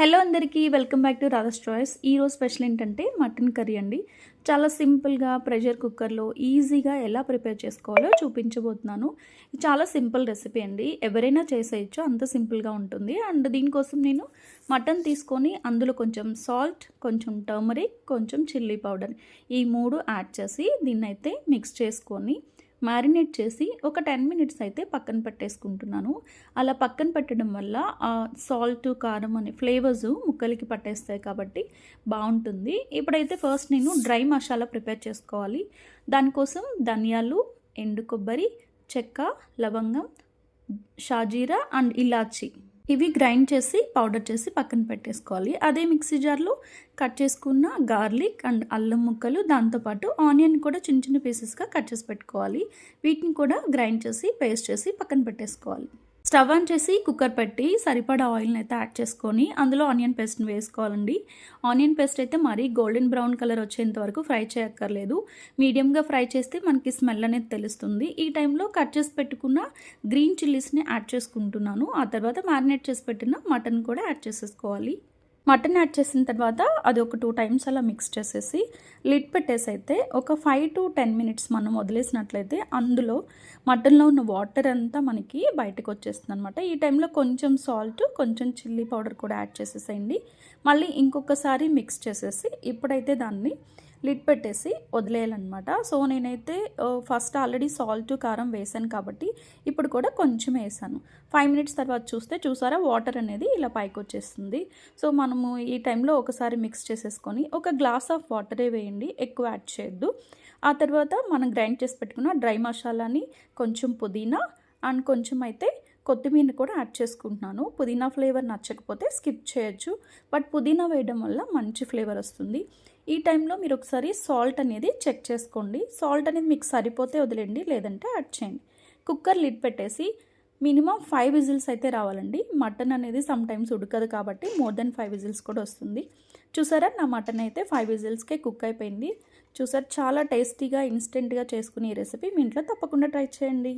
Hello అందరికీ welcome back to Radha's choice. ఈరోజు special ఏంటంటే మటన్ కర్రీ అండి. చాలా సింపుల్గా ప్రెషర్ కుక్కర్లో ఈజీగా ఎలా ప్రిపేర్ చేసుకోవాలో చూపించబోతున్నాను. చాలా సింపుల్ రెసిపీ అండి. ఎవరైనా చేసేయచ్చు అంత సింపుల్గా ఉంటుంది. అండ్ దీనికోసం నేను మటన్ తీసుకొని అందులో కొంచెం సాల్ట్ కొంచెం టర్మరిక్ కొంచెం చిల్లీ పౌడర్ ఈ మూడు యాడ్ చేసి దీన్నైతే మిక్స్ చేసుకొని మ్యారినేట్ చేసి ఒక టెన్ మినిట్స్ అయితే పక్కన పెట్టేసుకుంటున్నాను. అలా పక్కన పెట్టడం వల్ల సాల్ట్ కారం అనే ఫ్లేవర్స్ ముక్కలకి పట్టేస్తాయి కాబట్టి బాగుంటుంది. ఇప్పుడైతే ఫస్ట్ నేను డ్రై మసాలా ప్రిపేర్ చేసుకోవాలి. దానికోసం ధనియాలు ఎండు కొబ్బరి చెక్క లవంగం షాజీరా అండ్ ఇలాచి. ఇవి గ్రైండ్ చేసి పౌడర్ చేసి పక్కన పెట్టేసుకోవాలి. అదే మిక్సీ జార్లో కట్ చేసుకున్న గార్లిక్ అండ్ అల్లం ముక్కలు దాంతోపాటు ఆనియన్ కూడా చిన్న చిన్న పీసెస్గా కట్ చేసి పెట్టుకోవాలి. వీటిని కూడా గ్రైండ్ చేసి పేస్ట్ చేసి పక్కన పెట్టేసుకోవాలి. స్టవ్ ఆన్ చేసి కుక్కర్ పెట్టి సరిపడా ఆయిల్ని అయితే యాడ్ చేసుకొని అందులో ఆనియన్ పేస్ట్ని వేసుకోవాలండి. ఆనియన్ పేస్ట్ అయితే మరీ గోల్డెన్ బ్రౌన్ కలర్ వచ్చేంత వరకు ఫ్రై చేయక్కర్లేదు. మీడియంగా ఫ్రై చేస్తే మనకి స్మెల్ అనేది తెలుస్తుంది. ఈ టైంలో కట్ చేసి పెట్టుకున్న గ్రీన్ చిల్లీస్ని యాడ్ చేసుకుంటున్నాను. ఆ తర్వాత మ్యారినేట్ చేసి పెట్టిన మటన్ కూడా యాడ్ చేసేసుకోవాలి. మటన్ యాడ్ చేసిన తర్వాత అది ఒక టూ టైమ్స్ అలా మిక్స్ చేసేసి లిడ్ పెట్టేసి అయితే ఒక ఫైవ్ టు టెన్ మినిట్స్ మనం వదిలేసినట్లయితే అందులో మటన్లో ఉన్న వాటర్ అంతా మనకి బయటకు వచ్చేస్తుంది అనమాట ఈ టైంలో కొంచెం సాల్ట్ కొంచెం చిల్లీ పౌడర్ కూడా యాడ్ చేసేసేయండి. మళ్ళీ ఇంకొకసారి మిక్స్ చేసేసి ఇప్పుడైతే దాన్ని లిడ్ పెట్టేసి వదిలేయాలన్నమాట. సో నేనైతే ఫస్ట్ ఆల్రెడీ సాల్ట్ కారం వేసాను కాబట్టి ఇప్పుడు కూడా కొంచెం వేసాను. ఫైవ్ మినిట్స్ తర్వాత చూస్తే చూసారా వాటర్ అనేది ఇలా పైకి వచ్చేస్తుంది. సో మనము ఈ టైంలో ఒకసారి మిక్స్ చేసేసుకొని ఒక గ్లాస్ ఆఫ్ వాటరే వేయండి ఎక్కువ యాడ్ చేయొద్దు. ఆ తర్వాత మనం గ్రైండ్ చేసి పెట్టుకున్న డ్రై మసాలాని కొంచెం పుదీనా అండ్ కొంచెం అయితే కొత్తిమీర కూడా యాడ్ చేసుకుంటున్నాను. పుదీనా ఫ్లేవర్ నచ్చకపోతే స్కిప్ చేయొచ్చు. బట్ పుదీనా వేయడం వల్ల మంచి ఫ్లేవర్ వస్తుంది. ఈ టైంలో మీరు ఒకసారి సాల్ట్ అనేది చెక్ చేసుకోండి. సాల్ట్ అనేది మీకు సరిపోతే వదిలేండి లేదంటే యాడ్ చేయండి. కుక్కర్ లిడ్ పెట్టేసి మినిమం ఫైవ్ విజిల్స్ అయితే రావాలండి. మటన్ అనేది సమ్ టైమ్స్ ఉడకదు కాబట్టి మోర్ దెన్ ఫైవ్ విజిల్స్ కూడా వస్తుంది. చూసారా? నా మటన్ అయితే ఫైవ్ విజిల్స్కే కుక్ అయిపోయింది. చూసారు? చాలా టేస్టీగా ఇన్స్టెంట్గా చేసుకునే ఈ రెసిపీ మీ ఇంట్లో తప్పకుండా ట్రై చేయండి.